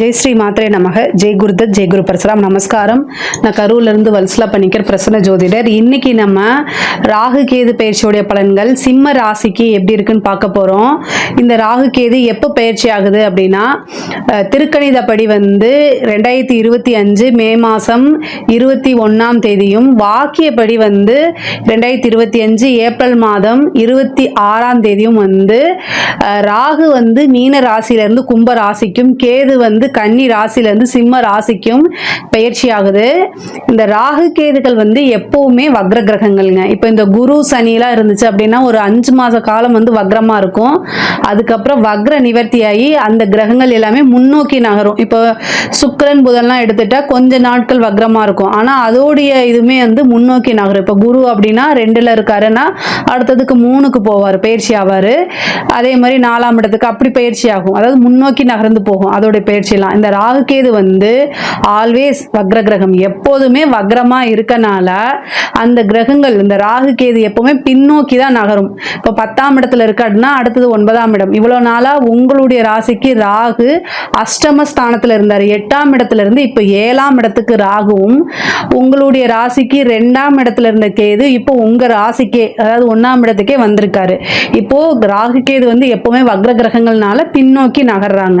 ஜெய் ஸ்ரீ மாத்திரை நமக. ஜெய் குருதத் ஜெய் குரு பரசுராம். நமஸ்காரம். நான் கரூர்லேருந்து வல்சலா பண்ணிக்கிற பிரசன்ன ஜோதிடர். இன்னைக்கு நம்ம ராகு கேது பயிற்சியுடைய பலன்கள் சிம்ம ராசிக்கு எப்படி இருக்குன்னு பார்க்க போகிறோம் இந்த ராகு கேது எப்போ பயிற்சி ஆகுது அப்படின்னா திருக்கணிதப்படி வந்து ரெண்டாயிரத்தி இருபத்தி அஞ்சு மே மாதம் இருபத்தி ஒன்றாம் தேதியும் வாக்கியப்படி வந்து ரெண்டாயிரத்தி இருபத்தி அஞ்சு ஏப்ரல் மாதம் இருபத்தி ஆறாம் தேதியும் வந்து ராகு வந்து மீன ராசியிலேருந்து கும்ப ராசிக்கும் கேது வந்து கன்னி ராசியிலேருந்து சிம்ம ராசிக்கும் பயிற்சி ஆகுது இந்த ராகு கேதுகள் வந்து எப்பவுமே வக்ர கிரகங்கள்ங்க இப்போ இந்த குரு சனிலாம் இருந்துச்சு அப்படின்னா ஒரு அஞ்சு மாத காலம் வந்து வக்ரமாக இருக்கும். அதுக்கப்புறம் வக்ர நிவர்த்தியாகி அந்த கிரகங்கள் எல்லாமே முன்னோக்கி நகரும். இப்போ சுக்கரன் புதன்லாம் எடுத்துட்டா கொஞ்ச நாட்கள் வக்ரமாக இருக்கும். ஆனால் அதோடைய இதுவுமே வந்து முன்னோக்கி நகரும். இப்போ குரு அப்படின்னா ரெண்டில் இருக்காருன்னா அடுத்ததுக்கு மூணுக்கு போவார் பயிற்சி ஆவார். அதே மாதிரி நாலாம் இடத்துக்கு அப்படி பயிற்சி ஆகும். அதாவது முன்னோக்கி நகர்ந்து போகும். அதோடைய பயிற்சியெல்லாம் இந்த ராகு கேது வந்து ஆல்வேஸ் வக்ர கிரகம் எப்போதுமே வக்ரமாக இருக்கனால அந்த கிரகங்கள் இந்த ராகு கேது எப்பவுமே பின்னோக்கி தான் நகரும். இப்போ பத்தாம் இடத்துல இருக்காருன்னா அடுத்தது ஒன்பதாம் இடம். இவ்வளோ நாளாக உங்களுடைய ராசிக்கு ராகு அஷ்டம ஸ்தானத்தில் இருந்தார். எட்டாம் இடத்துல இருந்து இப்போ ஏழாம் இடத்துக்கு ராகுவும் உங்களுடைய ராசிக்கு ரெண்டாம் இடத்துல இருந்த கேது இப்போ உங்கள் ராசிக்கே அதாவது ஒன்றாம் இடத்துக்கே வந்திருக்காரு. இப்போ ராகு கேது வந்து எப்பவுமே வக்ர கிரகங்கள்னால பின்னோக்கி நகர்றாங்க.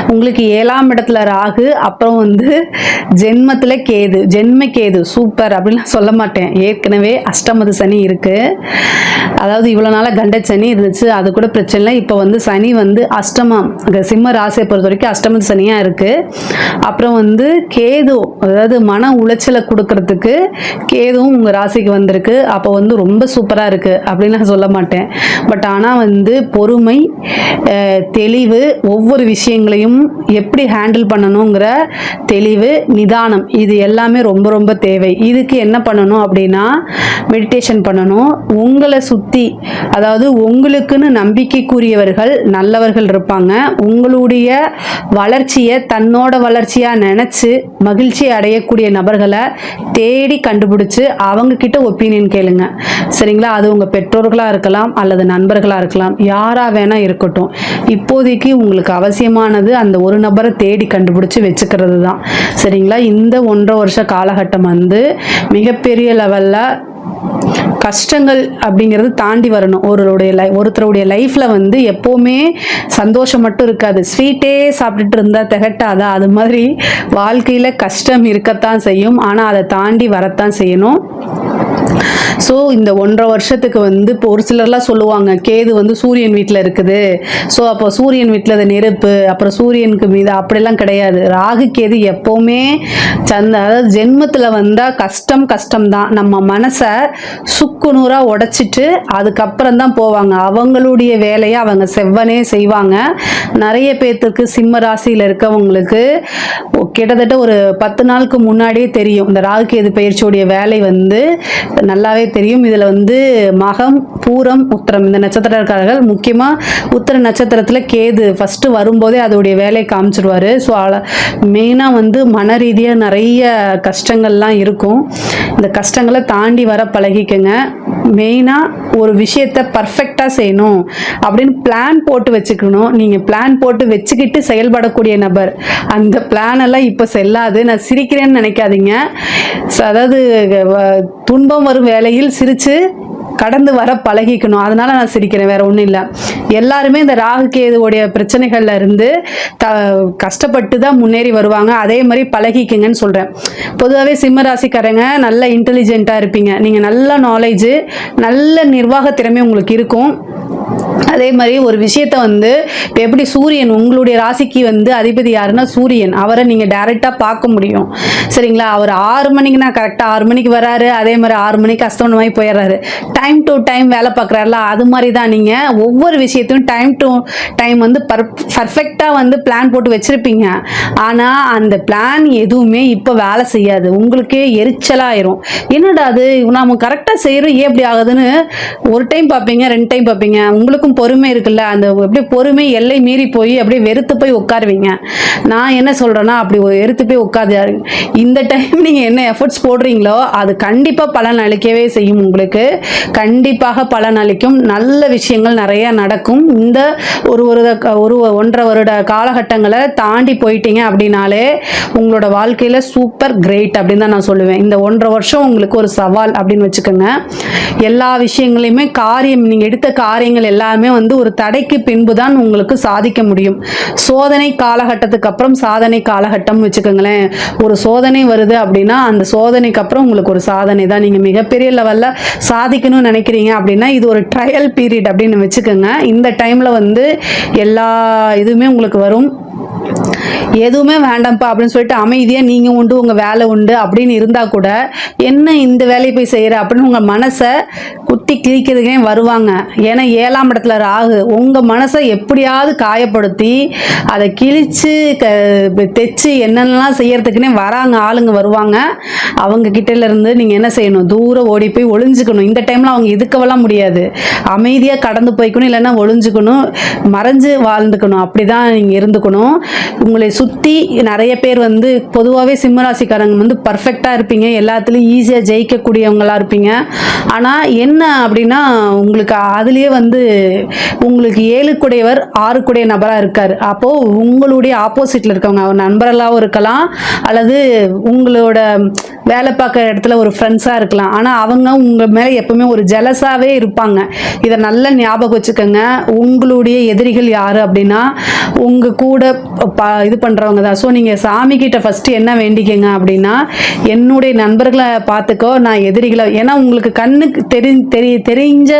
உங்களுக்கு ஏழாம் இடத்துல ராகு அப்புறம் வந்து ஜென்மத்தில் கேது. ஜென்ம கேது. சூப்பர் அப்படின்லாம் சொல்ல மாட்டேன். ஏற்கனவே அஷ்டமது சனி இருக்கு. அதாவது இவ்வளோ நாளாக கண்ட சனி இருந்துச்சு. அது கூட பிரச்சனை இல்லை. இப்போ வந்து சனி வந்து அஷ்டமம். சிம்ம ராசியை பொறுத்த வரைக்கும் அஷ்டமது சனியாக இருக்கு. அப்புறம் வந்து கேது அதாவது மன உளைச்சலை கொடுக்கறதுக்கு கேதுவும் உங்கள் ராசிக்கு வந்திருக்கு. அப்போ வந்து ரொம்ப சூப்பராக இருக்குது அப்படின்னு நான் சொல்ல மாட்டேன். பட் ஆனால் வந்து பொறுமை தெளிவு ஒவ்வொரு விஷயங்களையும் எப்படி ஹேண்டில் பண்ணணுங்கிற தெளிவு நிதானம். இது எல்லாமே ரொம்ப ரொம்ப தேவை. இதுக்கு என்ன பண்ணணும் அப்படின்னா மெடிடேஷன் பண்ணணும். உங்களை சுற்றி அதாவது உங்களுக்குன்னு நம்பிக்கைக்குரியவர்கள் நல்லவர்கள் இருப்பாங்க. உங்களுடைய வளர்ச்சியை தன்னோட வளர்ச்சியாக நினச்சி மகிழ்ச்சி அடையக்கூடிய நபர்களை தேடி கண்டுபிடிச்சு அவங்கக்கிட்ட ஒப்பீனியன் கேளுங்க. சரிங்களா? அது உங்கள் பெற்றோர்களாக இருக்கலாம் அல்லது நண்பர்களாக இருக்கலாம். யாராக வேணால் இருக்கட்டும். இப்போதைக்கு உங்களுக்கு அவசியமானது அந்த ஒரு நபரை தேடி கண்டுபிடிச்சி வச்சுக்கிறது தான் சரிங்களா? இந்த ஒன்றரை வருஷ காலகட்டம் வந்து மிகப்பெரிய லெவலில் கஷ்டங்கள் அப்படிங்கிறது தாண்டி வரணும். ஒருவருடைய லை ஒருத்தருடைய லைஃப்பில் வந்து எப்போவுமே சந்தோஷம் மட்டும் இருக்காது. ஸ்வீட்டே சாப்பிட்டுட்டு இருந்தால் திகட்டாதா? அது மாதிரி வாழ்க்கையில் கஷ்டம் இருக்கத்தான் செய்யும். ஆனால் அதை தாண்டி வரத்தான் செய்யணும். ஸோ இந்த ஒன்றரை வருஷத்துக்கு வந்து இப்போ ஒரு சிலர்லாம் சொல்லுவாங்க கேது வந்து சூரியன் வீட்டில் இருக்குது. ஸோ அப்போ சூரியன் வீட்டில் அது நெருப்பு அப்புறம் சூரியனுக்கு மீது அப்படிலாம் கிடையாது. ராகு கேது எப்போவுமே சந்த அதாவது ஜென்மத்தில் வந்தால் கஷ்டம் கஷ்டம் தான் நம்ம மனசை சுக்குநூறாக உடச்சிட்டு அதுக்கப்புறம் தான் போவாங்க. அவங்களுடைய வேலையை அவங்க செவ்வனே செய்வாங்க. நிறைய பேர்த்துக்கு சிம்ம ராசியில் இருக்கவங்களுக்கு கிட்டத்தட்ட ஒரு பத்து நாளுக்கு முன்னாடியே தெரியும். இந்த ராகு கேது பயிற்சியுடைய வேலை வந்து நல்லாவே தெரியும். இதில் வந்து மகம் பூரம் உத்திரம். இந்த நட்சத்திரக்காரர்கள் முக்கியமாக உத்திர நட்சத்திரத்தில் கேது ஃபஸ்ட்டு வரும்போதே அதோடைய வேலையை காமிச்சிடுவார் ஸோ மெயினாக வந்து மன ரீதியாக நிறைய கஷ்டங்கள்லாம் இருக்கும். இந்த கஷ்டங்களை தாண்டி வர பழகிக்கங்க. மெயினாக ஒரு விஷயத்தை பர்ஃபெக்டாக செய்யணும் அப்படின்னு பிளான் போட்டு வச்சுக்கணும். நீங்கள் பிளான் போட்டு வச்சுக்கிட்டு செயல்படக்கூடிய நபர். அந்த பிளான் எல்லாம் இப்போ செல்லாது. நான் சிரிக்கிறேன்னு நினைக்காதீங்க. அதாவது துன்பம் வரும் வேளையில் சிரித்து கடந்து வர பழகிக்கணும். அதனால நான் சிரிக்கிறேன் வேற ஒன்றும் இல்லை. எல்லாருமே இந்த ராகு கேதுவோடைய பிரச்சனைகள்ல இருந்து த கஷ்டப்பட்டு தான் முன்னேறி வருவாங்க. அதே மாதிரி பழகிக்குங்கன்னு சொல்கிறேன் பொதுவாகவே சிம்ம ராசிக்காரங்க நல்ல இன்டெலிஜென்ட்டாக இருப்பீங்க. நீங்கள் நல்ல நாலேஜு நல்ல நிர்வாக திறமை உங்களுக்கு இருக்கும். அதே மாதிரி ஒரு விஷயத்த வந்து இப்போ எப்படி சூரியன் உங்களுடைய ராசிக்கு வந்து அதிபதி யாருன்னா சூரியன். அவரை நீங்கள் டைரெக்டாக பார்க்க முடியும். சரிங்களா? அவர் ஆறு மணிக்கு நான் கரெக்டாக ஆறு மணிக்கு வராரு. அதே மாதிரி ஆறு மணிக்கு அஸ்தமனமாகி போயிடுறாரு. டைம் டு டைம் வேலை பார்க்குறாருல அது மாதிரி தான் நீங்கள் ஒவ்வொரு விஷயத்தையும் டைம் டு டைம் வந்து பர் பர்ஃபெக்டாக வந்து பிளான் போட்டு வச்சுருப்பீங்க. ஆனால் அந்த பிளான் எதுவுமே இப்போ வேலை செய்யாது. உங்களுக்கே எரிச்சலாயிரும். என்னடா அது? நாம் கரெக்டாக செய்கிறோம் ஏன் இப்படி ஆகுதுன்னு ஒரு டைம் பார்ப்பீங்க ரெண்டு டைம் பார்ப்பீங்க. உங்களுக்கும் பொறுமை இருக்குல்ல? அந்த அப்படியே பொறுமை எல்லை மீறி போய் அப்படியே வெறுத்து போய் உட்காருவீங்க. நான் என்ன சொல்கிறேன்னா அப்படி ஒரு வெறுத்து போய் உட்காது இந்த டைம் நீங்கள் என்ன எஃபர்ட்ஸ் போடுறீங்களோ அது கண்டிப்பாக பலன் அளிக்கவே செய்யும் உங்களுக்கு. கண்டிப்பாக பலன் அளிக்கும். நல்ல விஷயங்கள் நிறைய நடக்கும். இந்த ஒரு ஒரு ஒரு ஒன்றரை வருட காலகட்டங்களை தாண்டி போயிட்டீங்க அப்படின்னாலே உங்களோட வாழ்க்கையில் சூப்பர் கிரேட் அப்படின்னு தான் நான் சொல்லுவேன். இந்த ஒன்றரை வருஷம் உங்களுக்கு ஒரு சவால் அப்படின்னு வச்சுக்கோங்க. எல்லா விஷயங்களையுமே காரியம் நீங்கள் எடுத்த காரியங்கள் எல்லாமே வந்து ஒரு தடைக்கு பின்பு தான் உங்களுக்கு சாதிக்க முடியும். சோதனை காலகட்டத்துக்கு அப்புறம் சாதனை காலகட்டம் வச்சுக்கோங்களேன். ஒரு சோதனை வருது அப்படின்னா அந்த சோதனைக்கு அப்புறம் உங்களுக்கு ஒரு சாதனை தான். நீங்கள் மிகப்பெரிய லெவலில் சாதிக்கணும்னு நினைக்கிறீங்க அப்படின்னா இது ஒரு ட்ரையல் பீரியட் அப்படின்னு வச்சுக்கோங்க. இந்த டைமில் வந்து எல்லா இதுவுமே உங்களுக்கு வரும். எதுவுமே வேண்டாம்ப்பா அப்படின்னு சொல்லிட்டு அமைதியாக நீங்கள் உண்டு உங்கள் வேலை உண்டு அப்படின்னு இருந்தால் கூட என்ன இந்த வேலையை போய் செய்கிற அப்படின்னு உங்கள் மனசை குத்தி கிழிக்கிறதுக்கே வருவாங்க. ஏன்னா ஏழாம் இடத்துல ராகு உங்கள் மனசை எப்படியாவது காயப்படுத்தி அதை கிழிச்சு க தைச்சு என்னென்னலாம் செய்யறதுக்குன்னே வராங்க ஆளுங்க வருவாங்க. அவங்க கிட்டேருந்து நீங்கள் என்ன செய்யணும்? தூரம் ஓடி போய் ஒளிஞ்சுக்கணும். இந்த டைமில் அவங்க இதுக்கவெல்லாம் முடியாது. அமைதியாக கடந்து போய்க்கணும் இல்லைன்னா ஒளிஞ்சுக்கணும் மறைஞ்சு வாழ்ந்துக்கணும். அப்படி தான் நீங்கள் இருந்துக்கணும். உங்களை சுற்றி நிறைய பேர் வந்து பொதுவாகவே சிம்மராசிக்காரங்க வந்து பர்ஃபெக்டாக இருப்பீங்க. எல்லாத்துலேயும் ஈஸியாக ஜெயிக்கக்கூடியவங்களாக இருப்பீங்க. ஆனால் என்ன அப்படின்னா உங்களுக்கு அதுலேயே வந்து உங்களுக்கு ஏழுக்குடையவர் ஆறுக்குடைய நபராக இருக்கார். அப்போது உங்களுடைய ஆப்போசிட்டில் இருக்கவங்க அவர் நண்பர்களாகவும் இருக்கலாம். அல்லது உங்களோட வேலை பார்க்குற இடத்துல ஒரு ஃப்ரெண்ட்ஸாக இருக்கலாம். ஆனால் அவங்க உங்கள் மேலே எப்பவுமே ஒரு ஜெலஸாகவே இருப்பாங்க. இதை நல்லா ஞாபகம் வச்சுக்கோங்க. உங்களுடைய எதிரிகள் யார் அப்படின்னா உங்கள் கூட இது பண்ணுறவங்க தான். ஸோ நீங்கள் சாமி கிட்ட ஃபஸ்ட்டு என்ன வேண்டிக்கங்க அப்படின்னா என்னுடைய நண்பர்களை பார்த்துக்கோ நான் எதிரிகளை ஏன்னா உங்களுக்கு கண்ணுக்கு தெரி தெரிய தெரிஞ்ச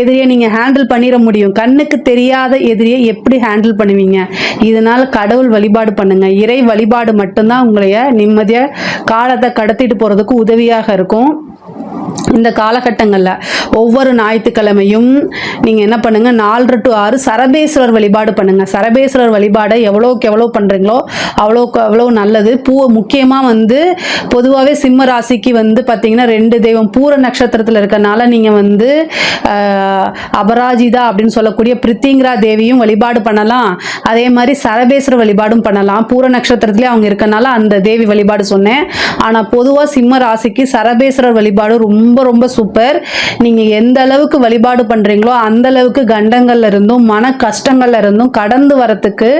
எதிரியை நீங்கள் ஹேண்டில் பண்ணிட முடியும். கண்ணுக்கு தெரியாத எதிரியை எப்படி ஹேண்டில் பண்ணுவீங்க? இதனால் கடவுள் வழிபாடு பண்ணுங்கள் இறை வழிபாடு மட்டும்தான் உங்களைய நிம்மதியாக காலத்தை கடத்திட்டு போகிறதுக்கு உதவியாக இருக்கும். இந்த காலகட்டங்களில் ஒவ்வொரு ஞாயிற்றுக்கிழமையும் நீங்கள் என்ன பண்ணுங்கள் நாலு டு ஆறு சரபேஸ்வரர் வழிபாடு பண்ணுங்கள் சரபேஸ்வரர் வழிபாடை எவ்வளோக்கு எவ்வளோ பண்ணுறீங்களோ அவ்வளோக்கு அவ்வளோ நல்லது. பூவை முக்கியமாக வந்து பொதுவாகவே சிம்ம ராசிக்கு வந்து பார்த்தீங்கன்னா ரெண்டு தெய்வம் பூர நட்சத்திரத்தில் இருக்கறனால நீங்கள் வந்து அபராஜிதா அப்படின்னு சொல்லக்கூடிய பிரித்திங்கிரா தேவியும் வழிபாடு பண்ணலாம். அதே மாதிரி சரபேஸ்வரர் வழிபாடும் பண்ணலாம். பூர நட்சத்திரத்திலே அவங்க இருக்கறனால அந்த தேவி வழிபாடு சொன்னேன். ஆனால் பொதுவாக சிம்ம ராசிக்கு சரபேஸ்வரர் வழிபாடு ரொம்ப ரொம்ப சூப்பர். நீங்கள் எந்த அளவுக்கு வழிபாடு பண்ணுறீங்களோ அந்த அளவுக்கு கண்டங்கள்ல இருந்தும் மன கஷ்டங்கள்ல இருந்தும் கடந்து வரத்துக்கு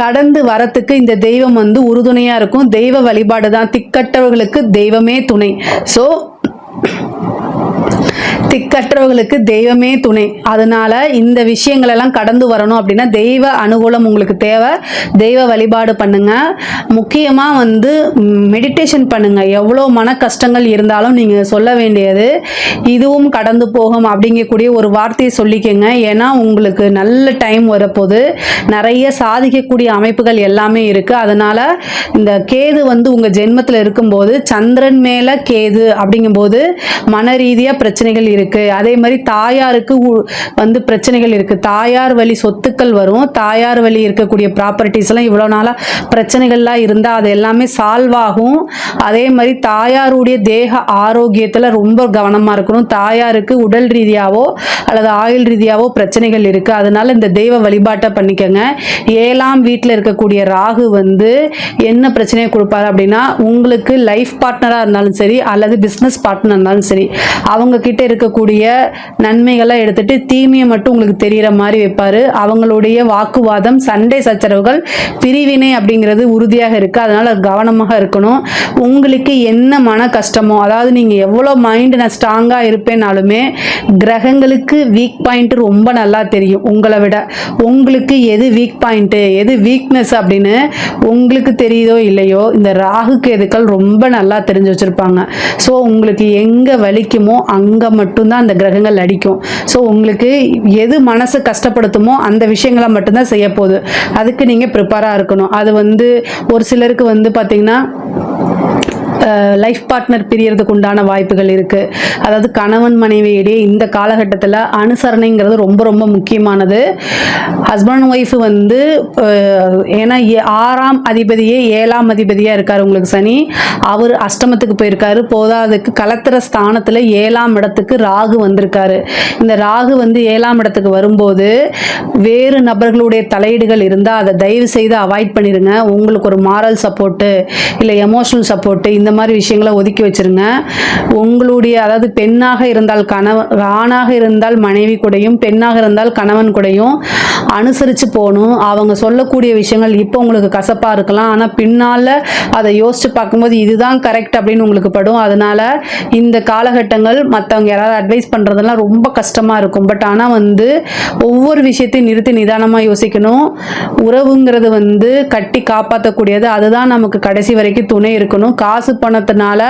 கடந்து வரத்துக்கு இந்த தெய்வம் வந்து உறுதுணையாக இருக்கும். தெய்வ வழிபாடு தான் திக்கட்டவர்களுக்கு தெய்வமே துணை. ஸோ திக்கற்றவர்களுக்கு தெய்வமே துணை. அதனால இந்த விஷயங்களெல்லாம் கடந்து வரணும் அப்படின்னா தெய்வ அனுகூலம் உங்களுக்கு தேவை. தெய்வ வழிபாடு பண்ணுங்க. முக்கியமாக வந்து மெடிடேஷன் பண்ணுங்க. எவ்வளோ மன கஷ்டங்கள் இருந்தாலும் நீங்கள் சொல்ல வேண்டியது. இதுவும் கடந்து போகும் அப்படிங்கக்கூடிய ஒரு வார்த்தையை சொல்லிக்கங்க. ஏன்னா உங்களுக்கு நல்ல டைம் வரப்போது நிறைய சாதிக்கக்கூடிய அமைப்புகள் எல்லாமே இருக்குது அதனால் இந்த கேது வந்து உங்கள் ஜென்மத்தில் இருக்கும்போது சந்திரன் மேலே கேது அப்படிங்கும்போது மன ரீதியாக பிரச்சனைகள் இருக்குது அதே மாதிரி தாயாருக்கு உ- வந்து பிரச்சனைகள் இருக்குது தாயார் வழி சொத்துக்கள் வரும். தாயார் வழி இருக்கக்கூடிய ப்ராப்பர்ட்டிஸ் எல்லாம் இவ்வளோ நாளாக பிரச்சனைகள்லாம் இருந்தால் அது எல்லாமே சால்வ் ஆகும். அதே மாதிரி தாயாருடைய தேக ஆரோக்கியத்தில் ரொம்ப கவனமாக இருக்கணும். தாயாருக்கு உடல் ரீதியாகவோ அல்லது ஆயுள் ரீதியாகவோ பிரச்சனைகள் இருக்குது அதனால இந்த தெய்வ வழிபாட்டை பண்ணிக்கோங்க. ஏழாம் வீட்டில் இருக்கக்கூடிய ராகு வந்து என்ன பிரச்சனையை கொடுப்பாரு அப்படின்னா உங்களுக்கு லைஃப் பார்ட்னராக இருந்தாலும் சரி அல்லது பிஸ்னஸ் பார்ட்னர் இருந்தாலும் சரி அவங்க கிட்ட இருக்கக்கூடிய நன்மைகளை எடுத்துட்டு தீமையை மட்டும் உங்களுக்கு தெரிகிற மாதிரி வைப்பாரு. அவங்களுடைய வாக்குவாதம் சண்டை சச்சரவுகள் பிரிவினை அப்படிங்கிறது உறுதியாக இருக்குது அதனால கவனமாக இருக்கணும். உங்களுக்கு என்ன மன கஷ்டமோ அதாவது நீங்கள் எவ்வளோ மைண்டு நான் ஸ்ட்ராங்காக இருப்பேனாலுமே கிரகங்களுக்கு வீக் பாயிண்ட் ரொம்ப நல்லா தெரியும் உங்களை விட. உங்களுக்கு எது வீக் பாயிண்ட்டு எது வீக்னஸ் அப்படின்னு உங்களுக்கு தெரியுதோ இல்லையோ இந்த ராகு கேதுக்கள் ரொம்ப நல்லா தெரிஞ்சு வச்சுருப்பாங்க. ஸோ உங்களுக்கு எங்கே வலிக்குமோ அங்கே மட்டும்தான் அந்த கிரகங்கள் அடிக்கும். ஸோ உங்களுக்கு எது மனசு கஷ்டப்படுத்துமோ அந்த விஷயங்களை மட்டும்தான் செய்ய போகுது. அதுக்கு நீங்கள் ப்ரிப்பேராக இருக்கணும். அது வந்து ஒரு சிலருக்கு வந்து பார்த்திங்கன்னா லைஃப் பார்ட்னர் பிரியறதுக்கு உண்டான வாய்ப்புகள் இருக்குது அதாவது கணவன் மனைவியிடையே இந்த காலகட்டத்தில் அனுசரணைங்கிறது ரொம்ப ரொம்ப முக்கியமானது. ஹஸ்பண்ட் ஒய்ஃப் வந்து ஏன்னா ஏ- ஆறாம் அதிபதியே ஏழாம் அதிபதியாக இருக்கார் உங்களுக்கு சனி. அவர் அஷ்டமத்துக்கு போயிருக்காரு. போதாதுக்கு கலத்திர ஸ்தானத்தில் ஏழாம் இடத்துக்கு ராகு வந்திருக்காரு. இந்த ராகு வந்து ஏழாம் இடத்துக்கு வரும்போது வேறு நபர்களுடைய தலையீடுகள் இருந்தால் அதை தயவு செய்து அவாய்ட் பண்ணிடுங்க உங்களுக்கு ஒரு மாரல் சப்போர்ட்டு இல்லை எமோஷனல் சப்போர்ட்டு இந்த மாதிரி விஷயங்களை ஒதுக்கி வச்சுருங்க. உங்களுடைய அதாவது பெண்ணாக இருந்தால் கணவன் ஆணாக இருந்தால் மனைவி கூடயும் பெண்ணாக இருந்தால் கணவன் கூடயும் அனுசரித்து போகணும். அவங்க சொல்லக்கூடிய விஷயங்கள் இப்போ உங்களுக்கு கசப்பாக இருக்கலாம். ஆனால் பின்னால் அதை யோசித்து பார்க்கும்போது இதுதான் கரெக்ட் அப்படின்னு உங்களுக்கு படும். அதனால் இந்த காலகட்டங்கள் மற்றவங்க யாராவது அட்வைஸ் பண்ணுறதெல்லாம் ரொம்ப கஷ்டமாக இருக்கும். பட் ஆனால் வந்து ஒவ்வொரு விஷயத்தையும் நிறுத்தி நிதானமாக யோசிக்கணும். உறவுங்கிறது வந்து கட்டி காப்பாற்றக்கூடியது அதுதான் நமக்கு கடைசி வரைக்கும் துணை இருக்கணும். காசு பணத்தினால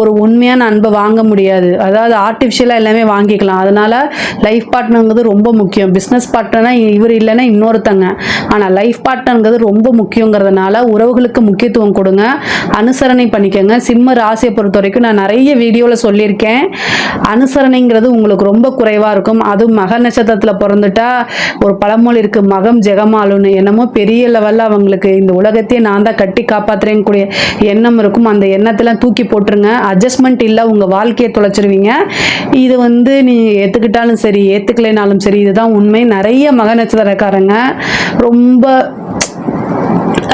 ஒரு உண்மையான அன்பை வாங்க முடியாது. அதாவது ஆர்டிஃபிஷியலாக எல்லாமே வாங்கிக்கலாம். அதனால லைஃப் பார்ட்னருங்கிறது ரொம்ப முக்கியம். பிஸ்னஸ் பார்ட்னர்னா இவர் இல்லைன்னா இன்னொருத்தங்க. ஆனால் லைஃப் பார்ட்னருங்கிறது ரொம்ப முக்கியங்கிறதுனால உறவுகளுக்கு முக்கியத்துவம் கொடுங்க. அனுசரணை பண்ணிக்கோங்க. சிம்ம ராசியை பொறுத்த வரைக்கும் நான் நிறைய வீடியோவில் சொல்லியிருக்கேன். அனுசரணைங்கிறது உங்களுக்கு ரொம்ப குறைவாக இருக்கும். அதுவும் மக நட்சத்திரத்தில் பிறந்துட்டா ஒரு பழமொழி இருக்குது மகம் ஜெகமாலுன்னு. என்னமோ பெரிய லெவலில் அவங்களுக்கு இந்த உலகத்தையே நான் தான் கட்டி காப்பாத்துறேன் கூடிய எண்ணம் இருக்கும். அந்த எண்ணத்தெல்லாம் தூக்கி போட்டுருங்க. அட்ஜஸ்ட்மெண்ட் இல்லை உங்கள் வாழ்க்கையை தொலைச்சிருவீங்க. இது வந்து நீ ஏற்றுக்கிட்டாலும் சரி ஏற்றுக்கலைனாலும் சரி இதுதான் உண்மை. நிறைய மக நட்சத்திரக்காரங்க ரொம்ப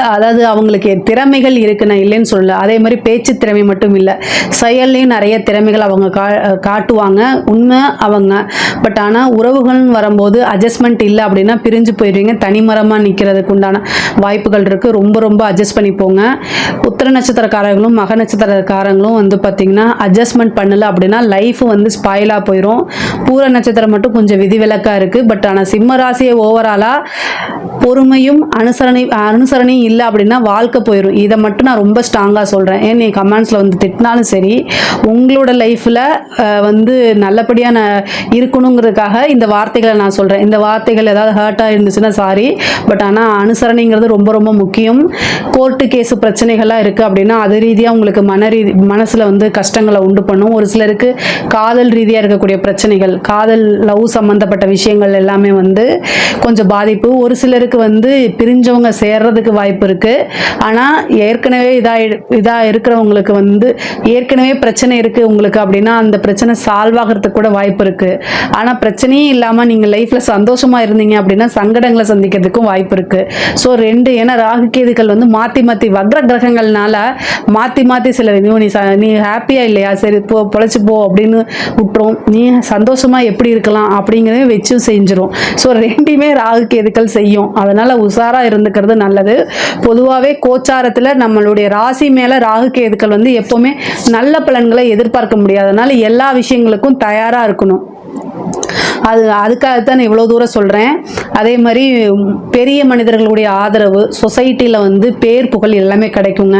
அதாவது அவங்களுக்கு திறமைகள் இருக்கு நான் இல்லைன்னு சொல்லல. அதே மாதிரி பேச்சு திறமை மட்டும் இல்லை. செயல்லையும் நிறைய திறமைகள் அவங்க கா காட்டுவாங்க. உண்மை அவங்க. பட் ஆனால் உறவுகள்னு வரும்போது அட்ஜஸ்ட்மெண்ட் இல்லை அப்படின்னா பிரிஞ்சு போயிடுவீங்க. தனிமரமாக நிற்கிறதுக்கு உண்டான வாய்ப்புகள் இருக்குது ரொம்ப ரொம்ப அட்ஜஸ்ட் பண்ணி போங்க. உத்திர நட்சத்திரக்காரங்களும் மக நட்சத்திரக்காரங்களும் வந்து பார்த்திங்கன்னா அட்ஜஸ்ட்மெண்ட் பண்ணல அப்படின்னா லைஃப் வந்து ஸ்பாயிலாக போயிடும் பூர நட்சத்திரம் மட்டும் கொஞ்சம் விதிவிலக்காக இருக்குது பட் ஆனால் சிம்ம ராசியை ஓவராலாக பொறுமையும் அனுசரணை அனுசரணையும் இல்லை அப்படின்னா வாழ்க்கை போயிடும் இதை மட்டும் நான் ரொம்ப ஸ்ட்ராங்காக சொல்கிறேன் ஏன் நீ கமெண்ட்ஸில் வந்து திட்டினாலும் சரி உங்களோட லைஃப்பில் வந்து நல்லபடியாக நான் இருக்கணுங்கிறதுக்காக இந்த வார்த்தைகளை நான் சொல்கிறேன் இந்த வார்த்தைகள் ஏதாவது ஹர்ட்டாக இருந்துச்சுன்னா சாரி பட் ஆனால் அனுசரணைங்கிறது ரொம்ப ரொம்ப முக்கியம். கோர்ட்டு கேஸு பிரச்சனைகள்லாம் இருக்குது அப்படின்னா அது ரீதியாக உங்களுக்கு மன ரீதி மனசில் வந்து கஷ்டங்களை உண்டு பண்ணும். ஒரு சிலருக்கு காதல் ரீதியாக இருக்கக்கூடிய பிரச்சனைகள் காதல் லவ் சம்மந்தப்பட்ட விஷயங்கள் எல்லாமே வந்து கொஞ்சம் பாதிப்பு. ஒரு சிலருக்கு வந்து பிரிஞ்சவங்க சேர்றதுக்கு வாய்ப்பு இருக்குது ஆனால் ஏற்கனவே இதாக இதாக இருக்கிறவங்களுக்கு வந்து ஏற்கனவே பிரச்சனை இருக்குது உங்களுக்கு அப்படின்னா அந்த பிரச்சனை சால்வ் ஆகிறதுக்கு கூட வாய்ப்பு இருக்குது ஆனால் பிரச்சனையே இல்லாமல் நீங்கள் லைஃப்பில் சந்தோஷமாக இருந்தீங்க அப்படின்னா சங்கடங்களை சந்திக்கிறதுக்கும் வாய்ப்பு இருக்குது ஸோ ரெண்டு ஏன்னா ராகு கேதுக்கள் வந்து மாற்றி மாற்றி வக்ர கிரகங்கள்னால மாற்றி மாற்றி சில நீ நீ ச- நீ ஹாப்பியாக இல்லையா? சரி போ பொழைச்சி போ அப்படின்னு விட்டுரும். நீ சந்தோஷமாக எப்படி இருக்கலாம்? அப்படிங்கிறத வச்சும் செஞ்சிடும் ஸோ ரெண்டையுமே ராகு கேதுக்கள் செய்யும். அதனால் உஷாராக இருந்துக்கிறது நல்லது. பொதுவாகவே கோச்சாரத்தில் நம்மளுடைய ராசி மேலே ராகு கேதுக்கள் வந்து எப்போவுமே நல்ல பலன்களை எதிர்பார்க்க முடியாது எல்லா விஷயங்களுக்கும் தயாராக இருக்கணும். அது அதுக்காகத்தான் நான் இவ்வளோ தூரம் சொல்கிறேன் அதே மாதிரி பெரிய மனிதர்களுடைய ஆதரவு சொசைட்டியில் வந்து பேர் புகழ் எல்லாமே கிடைக்குங்க.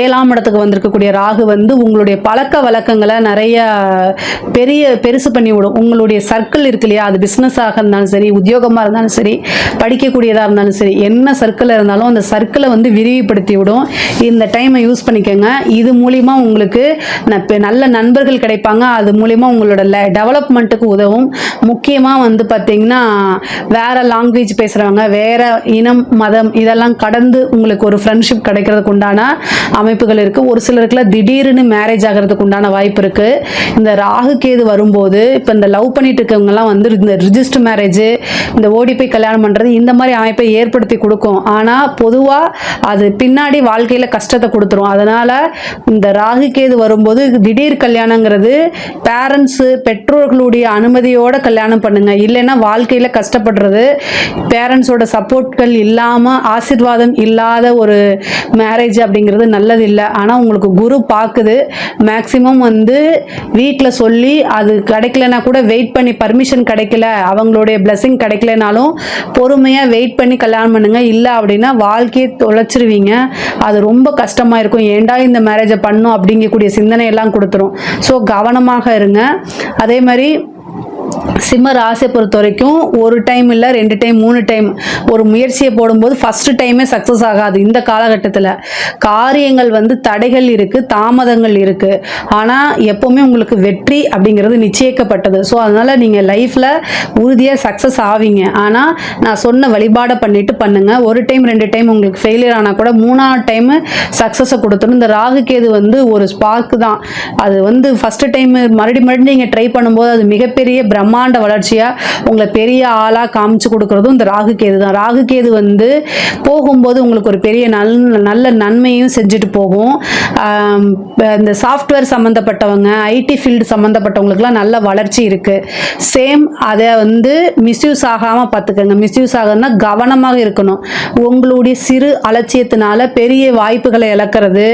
ஏழாம் இடத்துக்கு வந்திருக்கக்கூடிய ராகு வந்து உங்களுடைய பழக்க வழக்கங்களை நிறைய பெரிய பெருசு பண்ணி விடும் உங்களுடைய சர்க்கிள் இருக்கு இல்லையா? அது பிஸ்னஸாக இருந்தாலும் சரி உத்தியோகமாக இருந்தாலும் சரி படிக்கக்கூடியதாக இருந்தாலும் சரி என்ன சர்க்கிள் இருந்தாலும் அந்த சர்க்கிளை வந்து விரிவுபடுத்தி விடும் இந்த டைமை யூஸ் பண்ணிக்கோங்க. இது மூலிமா உங்களுக்கு நல்ல நண்பர்கள் கிடைப்பாங்க. அது மூலிமா உங்களோட டெவலப்மெண்ட்டுக்கு உதவும். முக்கியமாக வந்து பார்த்தீங்கன்னா வேறு லாங்குவேஜ் பேசுகிறவங்க வேறு இனம் மதம் இதெல்லாம் கடந்து உங்களுக்கு ஒரு ஃப்ரெண்ட்ஷிப் கிடைக்கிறதுக்கு உண்டான அமைப்புகள் இருக்குது ஒரு சிலருக்குலாம் திடீர்னு மேரேஜ் ஆகிறதுக்கு உண்டான வாய்ப்பு இருக்குது இந்த ராகு கேது வரும்போது இப்போ இந்த லவ் பண்ணிட்டு இருக்கவங்கலாம் வந்து இந்த ரிஜிஸ்டர் மேரேஜ் இந்த ஓடி போய் கல்யாணம் பண்ணுறது இந்த மாதிரி அமைப்பை ஏற்படுத்தி கொடுக்கும். ஆனால் பொதுவாக அது பின்னாடி வாழ்க்கையில் கஷ்டத்தை கொடுத்துரும். அதனால் இந்த ராகு கேது வரும்போது திடீர் கல்யாணங்கிறது பேரண்ட்ஸு பெற்றோர்களுடைய அனுமதியோட கல்யாணம் பண்ணுங்க. இல்லைன்னா வாழ்க்கையில் கஷ்டப்படுறது பேரண்ட்ஸோட சப்போர்ட்கள் இல்லாமல் ஆசீர்வாதம் இல்லாத ஒரு மேரேஜ் அப்படிங்கிறது நல்லது இல்லை ஆனால் உங்களுக்கு குரு பார்க்குது மேக்சிமம் வந்து வீட்டில் சொல்லி அது கிடைக்கலனா கூட வெயிட் பண்ணி பர்மிஷன் கிடைக்கல அவங்களுடைய blessing கிடைக்கலனாலும் பொறுமையாக வெயிட் பண்ணி கல்யாணம் பண்ணுங்க. இல்லை அப்படின்னா வாழ்க்கையை தொலைச்சிருவீங்க. அது ரொம்ப கஷ்டமாக இருக்கும். ஏன்டா இந்த மேரேஜை பண்ணும் அப்படிங்கக்கூடிய சிந்தனை எல்லாம் கொடுத்துரும். ஸோ கவனமாக இருங்க. அதே மாதிரி சிம்ம ராசியை பொறுத்த வரைக்கும் ஒரு டைம் இல்லை ரெண்டு டைம் மூணு டைம் ஒரு முயற்சியை போடும்போது ஃபஸ்ட்டு டைமே சக்ஸஸ் ஆகாது இந்த காலகட்டத்தில். காரியங்கள் வந்து தடைகள் இருக்குது தாமதங்கள் இருக்குது ஆனால் எப்போவுமே உங்களுக்கு வெற்றி அப்படிங்கிறது நிச்சயிக்கப்பட்டது. ஸோ அதனால் நீங்கள் லைஃப்பில் உறுதியாக சக்ஸஸ் ஆவீங்க. ஆனால் நான் சொன்ன வழிபாடை பண்ணிவிட்டு பண்ணுங்கள் ஒரு டைம் ரெண்டு டைம் உங்களுக்கு ஃபெயிலியர் ஆனால் கூட மூணாவது டைமு சக்ஸஸை கொடுத்துரும். இந்த ராகுகேது வந்து ஒரு ஸ்பார்க் தான். அது வந்து ஃபஸ்ட்டு டைம் மறுபடியும் மறுபடியும் நீங்கள் ட்ரை பண்ணும்போது அது மிகப்பெரிய பிரம்மாண்ட வளர்ச்சியாக உங்களை பெரிய ஆளாக காமிச்சு கொடுக்குறதும் இந்த ராகு கேது தான். ராகு கேது வந்து போகும்போது உங்களுக்கு ஒரு பெரிய நல் நல்ல நன்மையும் செஞ்சுட்டு போகும். இந்த சாஃப்ட்வேர் சம்மந்தப்பட்டவங்க ஐடி ஃபீல்டு சம்மந்தப்பட்டவங்களுக்குலாம் நல்ல வளர்ச்சி இருக்குது சேம் அதை வந்து மிஸ்யூஸ் ஆகாமல் பார்த்துக்கோங்க. மிஸ்யூஸ் ஆகுதுன்னா கவனமாக இருக்கணும். உங்களுடைய சிறு அலட்சியத்தினால பெரிய வாய்ப்புகளை இழக்கிறது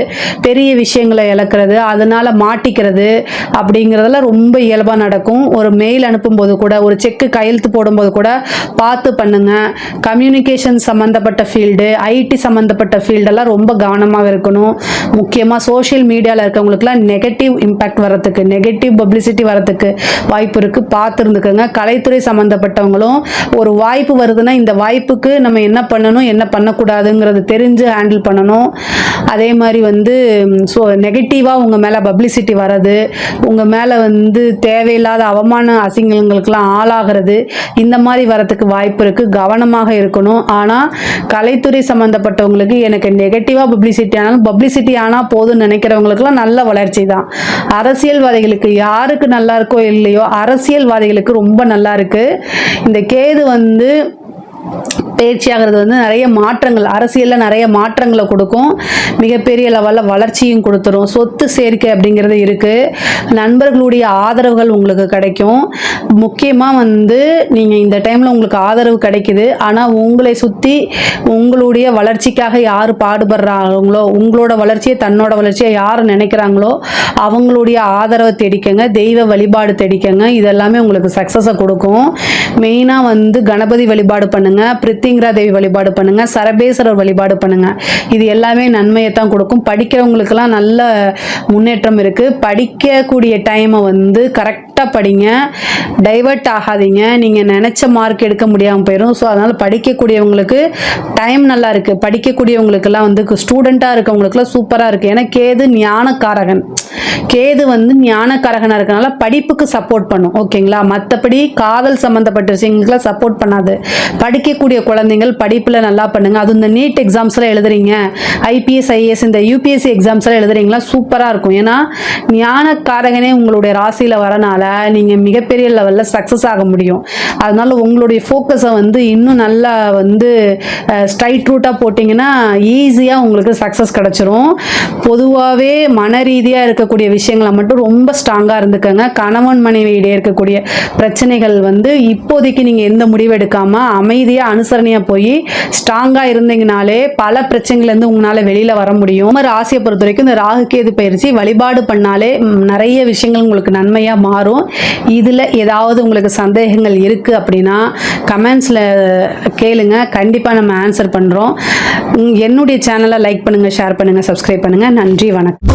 பெரிய விஷயங்களை இழக்கிறது அதனால மாட்டிக்கிறது அப்படிங்கிறதெல்லாம் ரொம்ப இயல்பாக நடக்கும். ஒரு மெயில் அனுப்பும்போது கூட ஒரு செக்கு கையெழுத்து போடும்போது கூட பார்த்து பண்ணுங்க. கம்யூனிகேஷன் சம்மந்தப்பட்ட ஃபீல்டு ஐடி சம்மந்தப்பட்ட ஃபீல்டெல்லாம் ரொம்ப கவனமாக இருக்கணும். முக்கியமாக சோஷியல் மீடியாவில் இருக்கவங்களுக்குலாம் நெகட்டிவ் இம்பேக்ட் வரத்துக்கு நெகட்டிவ் பப்ளிசிட்டி வரத்துக்கு வாய்ப்பு இருக்குது பார்த்து இருந்துக்கோங்க. கலைத்துறை சம்மந்தப்பட்டவங்களும் ஒரு வாய்ப்பு வருதுன்னா இந்த வாய்ப்புக்கு நம்ம என்ன பண்ணணும் என்ன பண்ணக்கூடாதுங்கிறது தெரிஞ்சு ஹேண்டில் பண்ணணும். அதே மாதிரி வந்து ஸோ நெகட்டிவாக உங்கள் மேலே பப்ளிசிட்டி வர்றது உங்கள் மேலே வந்து தேவையில்லாத அவமான அசிங்கங்களுக்கெல்லாம் ஆளாகிறது. இந்த மாதிரி வரத்துக்கு வாய்ப்பு இருக்குது கவனமாக இருக்கணும். ஆனால் கலைத்துறை சம்மந்தப்பட்டவங்களுக்கு எனக்கு நெகட்டிவாக பப்ளிசிட்டி ஆனாலும் பப்ளிசிட்டி ஆனால் போதும்னு நினைக்கிறவங்களுக்குலாம் நல்ல வளர்ச்சி தான். அரசியல்வாதிகளுக்கு யாருக்கு நல்லா இருக்கோ இல்லையோ அரசியல்வாதிகளுக்கு ரொம்ப நல்லா இருக்குது இந்த கேது வந்து பயிற்சியாகிறது வந்து நிறைய மாற்றங்கள் அரசியலில் நிறைய மாற்றங்களை கொடுக்கும். மிகப்பெரிய லெவலில் வளர்ச்சியும் கொடுத்துரும். சொத்து சேர்க்கை அப்படிங்கிறது இருக்குது நண்பர்களுடைய ஆதரவுகள் உங்களுக்கு கிடைக்கும். முக்கியமாக வந்து நீங்கள் இந்த டைமில் உங்களுக்கு ஆதரவு கிடைக்குது. ஆனால் உங்களை சுற்றி உங்களுடைய வளர்ச்சிக்காக யார் பாடுபடுறாங்களோ உங்களோட வளர்ச்சியை தன்னோட வளர்ச்சியை யார் நினைக்கிறாங்களோ அவங்களுடைய ஆதரவை தேடிக்கங்க தெய்வ வழிபாடு தேடிக்கங்க. இதெல்லாமே உங்களுக்கு சக்ஸஸை கொடுக்கும். மெயினாக வந்து கணபதி வழிபாடு பண்ணுங்க. பிரித்திங்கிரா தேவி வழிபாடு பண்ணுங்க. சரபேஸ்வரர் வழிபாடு பண்ணுங்க. இது எல்லாமே நன்மையை தான் கொடுக்கும். படிக்கிறவங்களுக்கெல்லாம் நல்ல முன்னேற்றம் இருக்கு. படிக்கக்கூடிய டைமை வந்து கரெக்டாக படிங்க. டைவர்ட் ஆகாதீங்க. நீங்கள் நினச்ச மார்க் எடுக்க முடியாமல் போயிடும் ஸோ அதனால் படிக்கக்கூடியவங்களுக்கு டைம் நல்லா இருக்கு. படிக்கக்கூடியவங்களுக்கெல்லாம் வந்து ஸ்டூடெண்ட்டாக இருக்கவங்களுக்குலாம் சூப்பராக இருக்குது ஏன்னா கேது ஞானக்காரகன். கேது வந்து ஞானக்காரகனாக இருக்கனால படிப்புக்கு சப்போர்ட் பண்ணும். ஓகேங்களா மற்றபடி காதல் சம்மந்தப்பட்ட விஷயங்களுக்குலாம் சப்போர்ட் பண்ணாது. படிக்கக்கூடிய குழந்தைங்கள் படிப்பில் நல்லா பண்ணுங்கள் அதுவும் இந்த நீட் எக்ஸாம்ஸ்லாம் எழுதுறீங்க. ஐபிஎஸ் ஐஏஎஸ் இந்த யூபிஎஸ்சி எக்ஸாம்ஸ்லாம் எழுதுறீங்களா? சூப்பராக இருக்கும். ஏன்னா ஞானக்காரகனே உங்களுடைய ராசியில் வரனால நீங்கள் மிகப்பெரிய லெவலில் சக்ஸஸ் ஆக முடியும். அதனால உங்களுடைய ஃபோக்கஸை வந்து இன்னும் நல்லா வந்து ஸ்ட்ரைட் ரூட்டாக போட்டிங்கன்னா ஈஸியாக உங்களுக்கு சக்ஸஸ் கிடச்சிரும். பொதுவாகவே மன ரீதியாக இருக்கக்கூடிய விஷயங்களை மட்டும் ரொம்ப ஸ்ட்ராங்காக இருந்துக்கங்க. கணவன் மனைவியிடையே இருக்கக்கூடிய பிரச்சனைகள் வந்து இப்போதைக்கு நீங்கள் எந்த முடிவு எடுக்காமல் அமைதி அமைதியாக அனுசரணையாக போய் ஸ்ட்ராங்காக இருந்தீங்கனாலே பல பிரச்சனைகள்லேருந்து உங்களால் வெளியில் வர முடியும். ராசியை பொறுத்த வரைக்கும் இந்த ராகு கேது பயிற்சி வழிபாடு பண்ணாலே நிறைய விஷயங்கள் உங்களுக்கு நன்மையாக மாறும். இதில் ஏதாவது உங்களுக்கு சந்தேகங்கள் இருக்குது அப்படின்னா கமெண்ட்ஸில் கேளுங்க. கண்டிப்பாக நம்ம ஆன்சர் பண்ணுறோம் என்னுடைய சேனலை லைக் பண்ணுங்கள் ஷேர் பண்ணுங்கள் சப்ஸ்கிரைப் பண்ணுங்கள் நன்றி வணக்கம்.